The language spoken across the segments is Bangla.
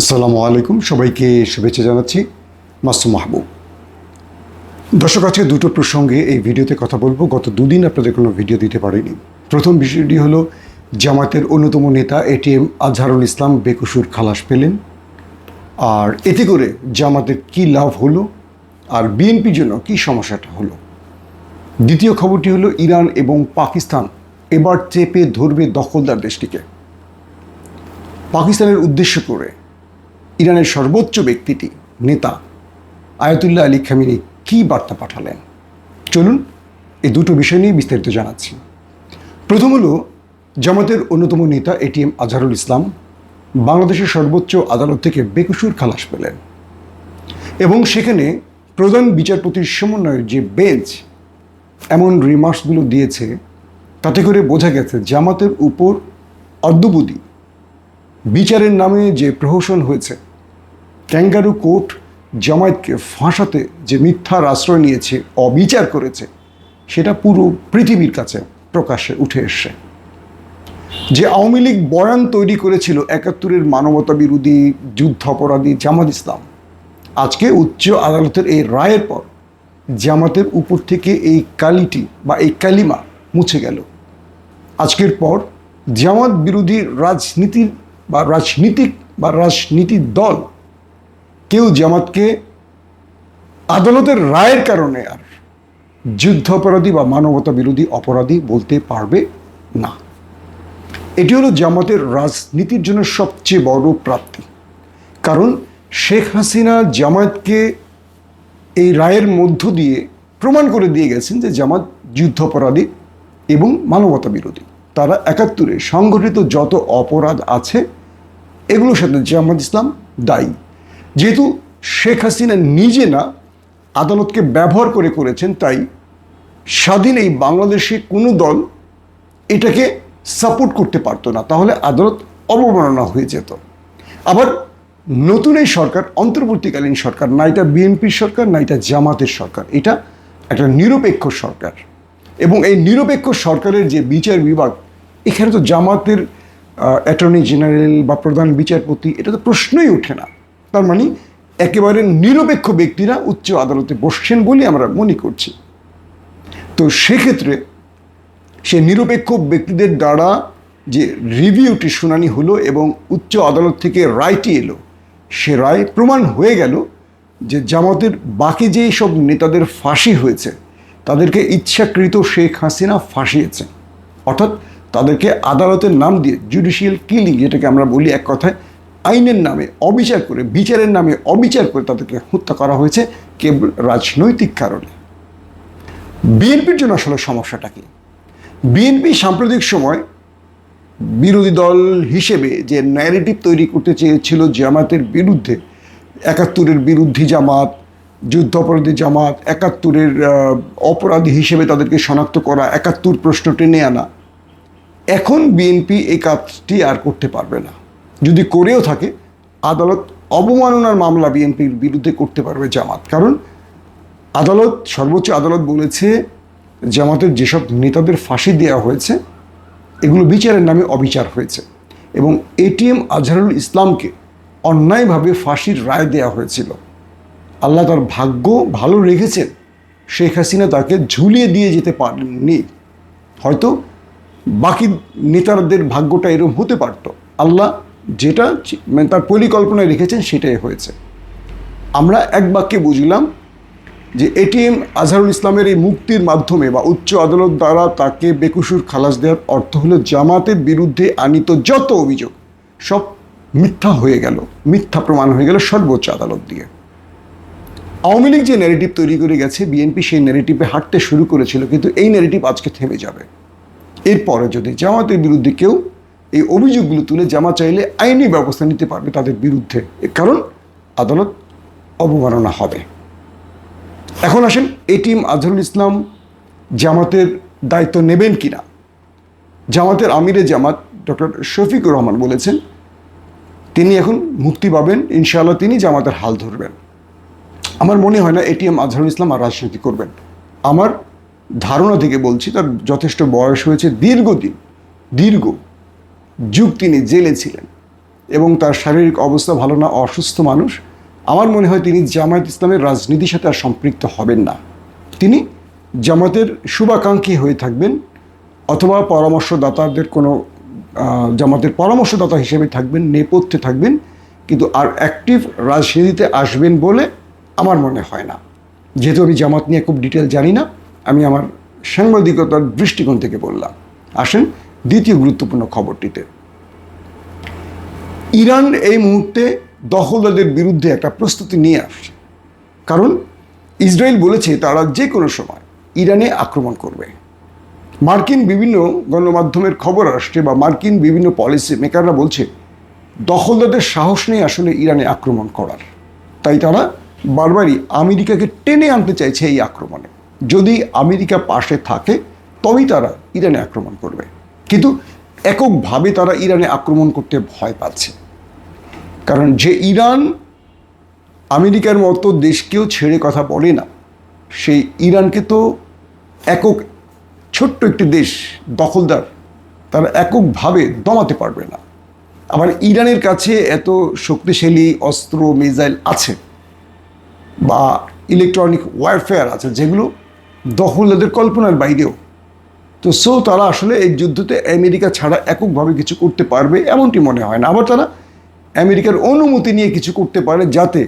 আসসালামু আলাইকুম। সবাইকে শুভেচ্ছা জানাচ্ছি মাসুম মাহবুব। দর্শক, আজকে দুটো প্রসঙ্গে এই ভিডিওতে কথা বলব। গত দুদিন আপনাদের কোনো ভিডিও দিতে পারিনি। প্রথম বিষয়টি হলো জামাতের অন্যতম নেতা এটিএম আজহারুল ইসলাম বেকসুর খালাস পেলেন। আর এতে করে জামাতের কি লাভ হলো? আর বিএনপির জন্য কি সমস্যাটা হলো? দ্বিতীয় খবরটি হলো, ইরান এবং পাকিস্তান এবার চেপে ধরবে দখলদার দেশটিকে। পাকিস্তানের উদ্দেশ্য করে ইরানের সর্বোচ্চ ব্যক্তিটি, নেতা আয়াতুল্লাহ আলী খামিনি কী বার্তা পাঠালেন? চলুন এই দুটো বিষয় নিয়ে বিস্তারিত জানাচ্ছি। প্রথম হলো, জামাতের অন্যতম নেতা এটিএম আজহারুল ইসলাম বাংলাদেশের সর্বোচ্চ আদালত থেকে বেকসুর খালাস পেলেন এবং সেখানে প্রধান বিচারপতির সমন্বয়ের যে বেঞ্চ এমন রিমার্কসগুলো দিয়েছে, তাতে করে বোঝা গেছে জামাতের উপর অদ্যবধি বিচারের নামে যে প্রহসন হয়েছে ক্যাঙ্গারু কোর্ট জামায়াতকে ফাঁসাতে যে মিথ্যার আশ্রয় নিয়েছে, অবিচার করেছে, সেটা পুরো পৃথিবীর কাছে প্রকাশ্যে উঠে এসছে। যে আওয়ামী লীগ বয়ান তৈরি করেছিল একাত্তরের মানবতা বিরোধী যুদ্ধ অপরাধী জামাত ইসলাম, আজকে উচ্চ আদালতের এই রায়ের পর জামাতের উপর থেকে এই কালিটি বা এই কালিমা মুছে গেল। আজকের পর জামাত বিরোধী রাজনীতির বা রাজনীতিক বা রাজনীতির দল কেউ জামাতকে আদালতের রায়ের কারণে আর যুদ্ধ অপরাধী বা মানবতা বিরোধী অপরাধী বলতে পারবে না। এটি হলো জামাতের রাজনীতির জন্য সবচেয়ে বড় প্রাপ্তি। কারণ শেখ হাসিনা জামায়াতকে এই রায়ের মধ্য দিয়ে প্রমাণ করে দিয়ে গেছেন যে জামাত যুদ্ধাপরাধী এবং মানবতা বিরোধী। তারা একাত্তরে সংগঠিত যত অপরাধ আছে, এগুলোর সাথে জামাত ইসলাম দায়ী। যেহেতু শেখ হাসিনা নিজে না আদালতকে ব্যবহার করে করেছেন, তাই স্বাধীন এই বাংলাদেশে কোনো দল এটাকে সাপোর্ট করতে পারতো না। তাহলে আদালত অবমাননা হয়ে যেত। আবার নতুন এই সরকার, অন্তর্বর্তীকালীন সরকার, না এটা বিএনপির সরকার, না এটা জামাতের সরকার, এটা একটা নিরপেক্ষ সরকার। এবং এই নিরপেক্ষ সরকারের যে বিচার বিভাগ, এখানে তো জামাতের অ্যাটর্নি জেনারেল বা প্রধান বিচারপতি, এটা তো প্রশ্নই ওঠে না। তার মানে একেবারে নিরপেক্ষ ব্যক্তিরা উচ্চ আদালতে বসছেন বলে আমরা মনে করছি। তো সেক্ষেত্রে সে নিরপেক্ষ ব্যক্তিদের দ্বারা যে রিভিউটি শুনানি হলো এবং উচ্চ আদালত থেকে রায়টি এলো, সে রায় প্রমাণ হয়ে গেল যে জামাতের বাকি যেই সব নেতাদের ফাঁসি হয়েছে, তাদেরকে ইচ্ছাকৃত শেখ হাসিনা ফাঁসিয়েছে অর্থাৎ তাদেরকে আদালতের নাম দিয়ে জুডিশিয়াল কিলিং যেটাকে আমরা বলি এক কথায় আইনের নামে অবিচার করে, বিচারের নামে অবিচার করে তাদেরকে হত্যা করা হয়েছে কেবল রাজনৈতিক কারণে। বিএনপির জন্য আসলে সমস্যাটা কি? বিএনপি সাম্প্রতিক সময় বিরোধী দল হিসেবে যে ন্যারেটিভ তৈরি করতে চেয়েছিল জামাতের বিরুদ্ধে, একাত্তরের বিরুদ্ধে জামাত যুদ্ধ অপরাধী জামাত, একাত্তরের অপরাধী হিসেবে তাদেরকে শনাক্ত করা, একাত্তর প্রশ্ন টেনে আনা, এখন বিএনপি এই কাজটি আর করতে পারবে না। যদি করেও থাকে, আদালত অবমাননার মামলা বিএনপির বিরুদ্ধে করতে পারবে জামাত। কারণ আদালত, সর্বোচ্চ আদালত বলেছে, জামাতের যেসব নেতাদের ফাঁসি দেওয়া হয়েছে, এগুলো বিচারের নামে অবিচার হয়েছে এবং এটিএম আজহারুল ইসলামকে অন্যায়ভাবে ফাঁসির রায় দেওয়া হয়েছিল। আল্লাহ তার ভাগ্য ভালো রেখেছেন, শেখ হাসিনা তাকে ঝুলিয়ে দিয়ে যেতে পারেননি। হয়তো বাকি নেতাদের ভাগ্যটা এরকম হতে পারত। আল্লাহ যেটা মানে তার পরিকল্পনায় রেখেছেন সেটাই হয়েছে। আমরা এক বাক্যে বুঝলাম যে এটিএম আজহারুল ইসলামের এই মুক্তির মাধ্যমে বা উচ্চ আদালত দ্বারা তাকে বেকুসুর খালাস দেওয়ার অর্থ হলো জামাতের বিরুদ্ধে আনিত যত অভিযোগ, সব মিথ্যা হয়ে গেল, মিথ্যা প্রমাণ হয়ে গেল সর্বোচ্চ আদালত দিয়ে। আওয়ামী লীগ যে ন্যারেটিভ তৈরি করে গেছে বিএনপি সেই ন্যারেটিভে হাঁটতে শুরু করেছিল, কিন্তু এই ন্যারেটিভ আজকে থেমে যাবে। এরপরে যদি জামাতের বিরুদ্ধে কেউ এই অভিযোগগুলো তুলে জামা চাইলে আইনি ব্যবস্থা নিতে পারবে তাদের বিরুদ্ধে। কারণ আদালত অবমাননা হবে। এখন আসেন এটিএম আজহারুল ইসলাম জামাতের দায়িত্ব নেবেন কিনা? জামাতের আমিরে জামাত ডক্টর শফিকুর রহমান বলেছেন, তিনি এখন মুক্তি পাবেন, ইনশাআল্লাহ তিনি জামাতের হাল ধরবেন। আমার মনে হয় না এটিএম আজহারুল ইসলাম আর রাজনীতি করবেন। আমার ধারণা থেকে বলছি, তার যথেষ্ট বয়স হয়েছে দীর্ঘদিন, দীর্ঘ যুগ তিনি জেলে ছিলেন। এবং তার শারীরিক অবস্থা ভালো না, অসুস্থ মানুষ, আমার মনে হয় তিনি জামায়াত ইসলামের রাজনীতির সাথে আর সম্পৃক্ত হবেন না। তিনি জামাতের শুভাকাঙ্ক্ষী হয়ে থাকবেন, অথবা পরামর্শদাতাদের কোনো জামাতের পরামর্শদাতা হিসেবে থাকবেন, নেপথ্যে থাকবেন, কিন্তু আর অ্যাক্টিভ রাজনীতিতে আসবেন বলে আমার মনে হয় না। যেহেতু আমি জামাত নিয়ে খুব ডিটেল জানি না, আমি আমার সাংবাদিকতার দৃষ্টিকোণ থেকে বললাম। আসেন দ্বিতীয় গুরুত্বপূর্ণ খবরটিতে। ইরান এই মুহূর্তে দখলদারদের বিরুদ্ধে একটা প্রস্তুতি নিয়ে আসছে। কারণ ইসরায়েল বলেছে তারা যে কোনো সময় ইরানে আক্রমণ করবে। মার্কিন বিভিন্ন গণমাধ্যমের খবর আসছে বা মার্কিন বিভিন্ন পলিসি মেকাররা বলছে, দখলদারদের সাহস নেই আসলে ইরানে আক্রমণ করার। তাই তারা বারবারই আমেরিকাকে টেনে আনতে চাইছে এই আক্রমণে। যদি আমেরিকা পাশে থাকে, তবেই তারা ইরানে আক্রমণ করবে। কিন্তু এককভাবে তারা ইরানে আক্রমণ করতে ভয় পাচ্ছে। কারণ যে ইরান আমেরিকার মতো দেশকেও ছেড়ে কথা বলে না, সেই ইরানকে তো একক ছোট্ট একটি দেশ, দখলদার, তারা এককভাবে দমাতে পারবে না। আবার ইরানের কাছে এত শক্তিশালী অস্ত্র, মিসাইল আছে বা ইলেকট্রনিক ওয়ারফেয়ার আছে, যেগুলো দখলদারদের কল্পনার বাইরেও তো সো তারা আসলে এই যুদ্ধতে আমেরিকা ছাড়া এককভাবে কিছু করতে পারবে এমনটি মনে হয় না। আবার তারা আমেরিকার অনুমতি নিয়ে কিছু করতে পারে যাতে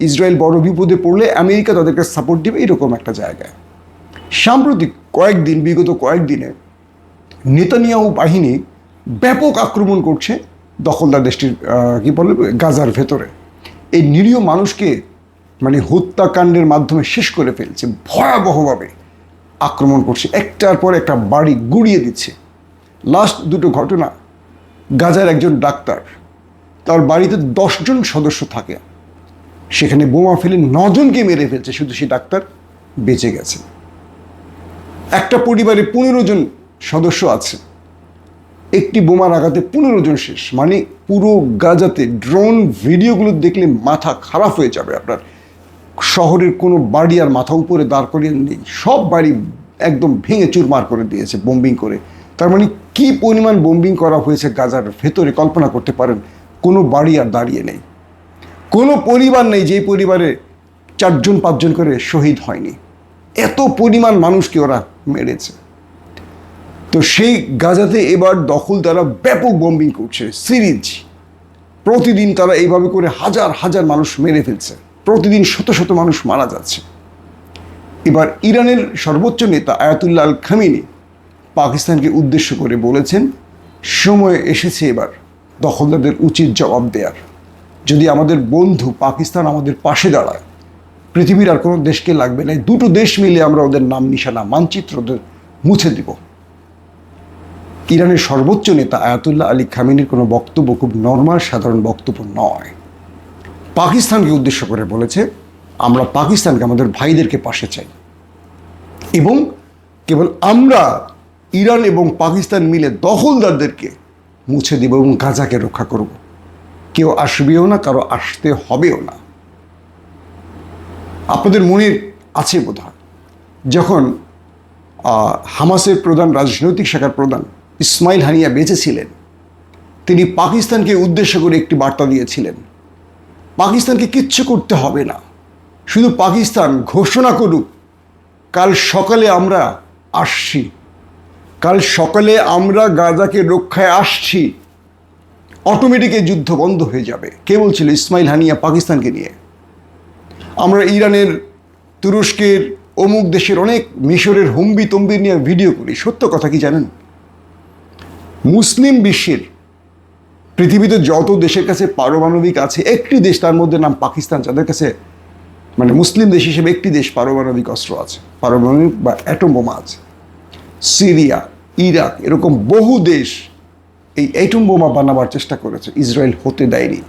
ইসরায়েল বড় বিপদে পড়লে আমেরিকা তাদেরকে সাপোর্ট দেবে এরকম একটা জায়গায়। সাম্প্রতিক কয়েকদিন, বিগত কয়েকদিনে নেতানিয়াহু বাহিনী ব্যাপক আক্রমণ করছে দখলদার দেশটির কী বলে, গাজার ভেতরে। এই নিরীহ মানুষকে মানে হত্যাকাণ্ডের মাধ্যমে শেষ করে ফেলছে ভয়াবহভাবে। আক্রমণ করছে। একটার পর একটা বাড়ি গুড়িয়ে দিচ্ছে। লাস্ট দুটো ঘটনা, গাজার একজন ডাক্তার, তার বাড়িতে দশজন সদস্য থাকে। সেখানে বোমা ফেলে নজনকে মেরে ফেলছে, শুধু সেই ডাক্তার বেঁচে গেছে। একটা পরিবারে পনেরো জন সদস্য আছে। একটি বোমার আঘাতে পনেরো জন শেষ। মানে পুরো গাজাতে ড্রোন ভিডিওগুলো দেখলে মাথা খারাপ হয়ে যাবে আপনার। শহরের কোনো বাড়ি আর মাথা উপরে দাঁড় করিয়ে নেই। সব বাড়ি একদম ভেঙে চুরমার করে দিয়েছে বোম্বিং করে। তার মানে কি পরিমাণ বোম্বিং করা হয়েছে গাজার ভেতরে কল্পনা করতে পারেন, কোনো বাড়ি আর দাঁড়িয়ে নেই। কোনো পরিবার নেই যে পরিবারে চারজন, পাঁচজন করে শহীদ হয়নি। এত পরিমাণ মানুষকে ওরা মেরেছে। তো সেই গাজাতে এবার দখল তারা ব্যাপক বম্বিং করছে সিরিজ প্রতিদিন তারা এইভাবে করে হাজার হাজার মানুষ মেরে ফেলছে। প্রতিদিন শত শত মানুষ মারা যাচ্ছে। এবার ইরানের সর্বোচ্চ নেতা আয়াতুল্লাহ আল খামিনি পাকিস্তানকে উদ্দেশ্য করে বলেছেন, সময় এসেছে এবার দখলদারদের উচিত জবাব দেওয়ার যদি আমাদের বন্ধু পাকিস্তান আমাদের পাশে দাঁড়ায়, পৃথিবীর আর কোনো দেশকে লাগবে না দুটো দেশ মিলে আমরা ওদের নাম নিশানা মানচিত্র ওদের মুছে দিব। ইরানের সর্বোচ্চ নেতা আয়াতুল্লাহ আলী খামিনির কোনো বক্তব্য খুব নর্মাল, সাধারণ বক্তব্য নয়। পাকিস্তানকে উদ্দেশ্য করে বলেছে, আমরা পাকিস্তানকে আমাদের ভাইদেরকে পাশে চাই। এবং কেবল আমরা ইরান এবং পাকিস্তান মিলে দখলদারদেরকে মুছে দিব এবং গাজাকে রক্ষা করব। কেউ আসবেও না, কারও আসতে হবেও না। আপনাদের মনে আছে বোধ যখন হামাসের প্রধান, রাজনৈতিক শাখার প্রধান ইসমাইল হানিয়া বেঁচে ছিলেন তিনি পাকিস্তানকে উদ্দেশ্য করে একটি বার্তা দিয়েছিলেন পাকিস্তানকে কিচ্ছু করতে হবে না। শুধু পাকিস্তান ঘোষণা করুক, কাল সকালে আমরা আসছি। কাল সকালে আমরা গাজাকে রক্ষায় আসছি। অটোমেটিক এই যুদ্ধ বন্ধ হয়ে যাবে। কে বলছিল ইসমাইল হানিয়া পাকিস্তানকে নিয়ে? আমরা ইরানের, তুরস্কের, অমুক দেশের অনেক মিশরের হুম্বি তম্বি নিয়ে ভিডিও করি। সত্য কথা কি জানেন? মুসলিম বিশ্বের পৃথিবীতে যত দেশের কাছে পারমাণবিক আছে, একটি দেশ তার মধ্যে নাম পাকিস্তান, যাদের কাছে মানে মুসলিম দেশ হিসেবে একটি দেশ পারমাণবিক অস্ত্র আছে, পারমাণবিক বা অ্যাটম বোমা আছে। সিরিয়া, ইরাক, এরকম বহু দেশ এই অ্যাটম বোমা বানাবার চেষ্টা করেছে, ইসরায়েল হতে দেয়নি।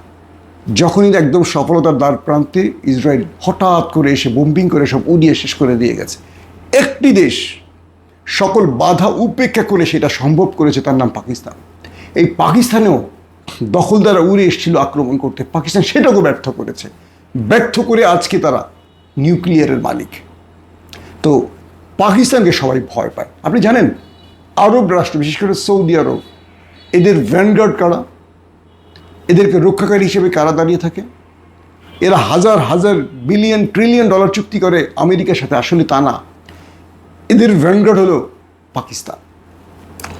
যখনই একদম সফলতার দ্বার প্রান্তে ইসরায়েল হঠাৎ করে এসে বোম্বিং করে সব উড়িয়ে শেষ করে দিয়ে গেছে। একটি দেশ সকল বাধা উপেক্ষা করে সেটা সম্ভব করেছে তার নাম পাকিস্তান। এই পাকিস্তানেও দখলদারা উড়ে এসেছিল আক্রমণ করতে। পাকিস্তান সেটাকেও ব্যর্থ করেছে। ব্যর্থ করে আজকে তারা নিউক্লিয়ারের মালিক। তো পাকিস্তানকে সবাই ভয় পায়। আপনি জানেন, আরব রাষ্ট্র, বিশেষ করে সৌদি আরব, এদের ভ্যানগার্ড কারা? এদেরকে রক্ষাকারী হিসেবে কারা দাঁড়িয়ে থাকে? এরা হাজার হাজার বিলিয়ন ট্রিলিয়ন ডলার চুক্তি করে আমেরিকার সাথে। আসলে তা না। এদের ভ্যানগার্ড হলো পাকিস্তান।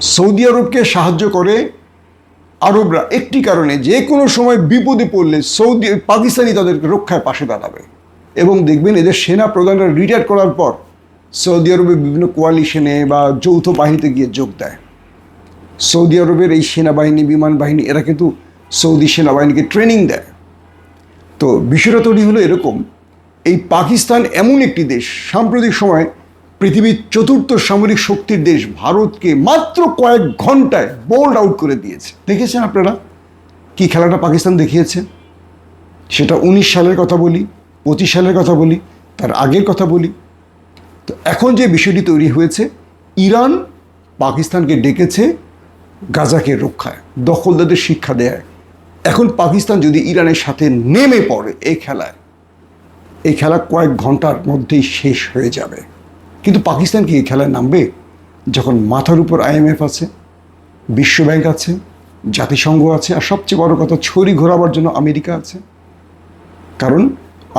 সৌদি আরবকে সাহায্য করে আরবরা একটি কারণে যে কোনো সময় বিপদে পড়লে সৌদি, পাকিস্তানি তাদেরকে রক্ষায় পাশে দাঁড়াবে। এবং দেখবেন এদের সেনা প্রধানরা রিটায়ার করার পর সৌদি আরবে বিভিন্ন কোয়ালিশনে বা যৌথ বাহিনীতে গিয়ে যোগ দেয়। সৌদি আরবের এই সেনাবাহিনী, বিমান বাহিনী, এরা কিন্তু সৌদি সেনাবাহিনীকে ট্রেনিং দেয়। তো বিষয়টা তৈরি হলো এরকম, এই পাকিস্তান এমন একটি দেশ, সাম্প্রতিক সময় পৃথিবীর চতুর্থ সামরিক শক্তির দেশ ভারতকে মাত্র কয়েক ঘন্টায় বোল্ড আউট করে দিয়েছে। দেখেছেন আপনারা কি খেলাটা পাকিস্তান দেখিয়েছে? সেটা উনিশ সালের কথা বলি, পঁচিশ সালের কথা বলি, তার আগের কথা বলি। তো এখন যে বিষয়টি তৈরি হয়েছে, ইরান পাকিস্তানকে ডেকেছে গাজাকে রক্ষায়, দখলদারদের শিক্ষা দেয় এখন পাকিস্তান যদি ইরানের সাথে নেমে পড়ে এই খেলায়, এই খেলা কয়েক ঘণ্টার মধ্যেই শেষ হয়ে যাবে। কিন্তু পাকিস্তান কি এই খেলায় নামবে? যখন মাথার উপর আইএমএফ আছে বিশ্বব্যাংক আছে, জাতিসংঘ আছে, আর সবচেয়ে বড় কথা ছড়ি ঘোরাবার জন্য আমেরিকা আছে। কারণ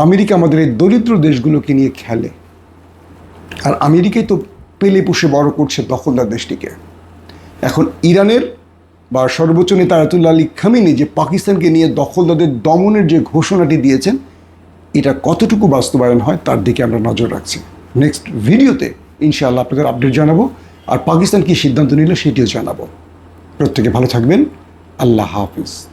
আমেরিকা আমাদের এই দরিদ্র দেশগুলোকে নিয়ে খেলে। আর আমেরিকাই তো পেলে পুষে বড় করছে দখলদার দেশটিকে। এখন ইরানের বা সর্বোচ্চ নেতা আয়াতুল্লাহ আলী খামিনি যে পাকিস্তানকে নিয়ে দখলদারদের দমনের যে ঘোষণাটি দিয়েছেন, এটা কতটুকু বাস্তবায়ন হয় তার দিকে আমরা নজর রাখছি। নেক্সট ভিডিওতে ইনশাআল্লাহ আপনাদের আপডেট জানাব। আর পাকিস্তান কী সিদ্ধান্ত নিল সেটিও জানাব। প্রত্যেকে ভালো থাকবেন। আল্লাহ হাফিজ।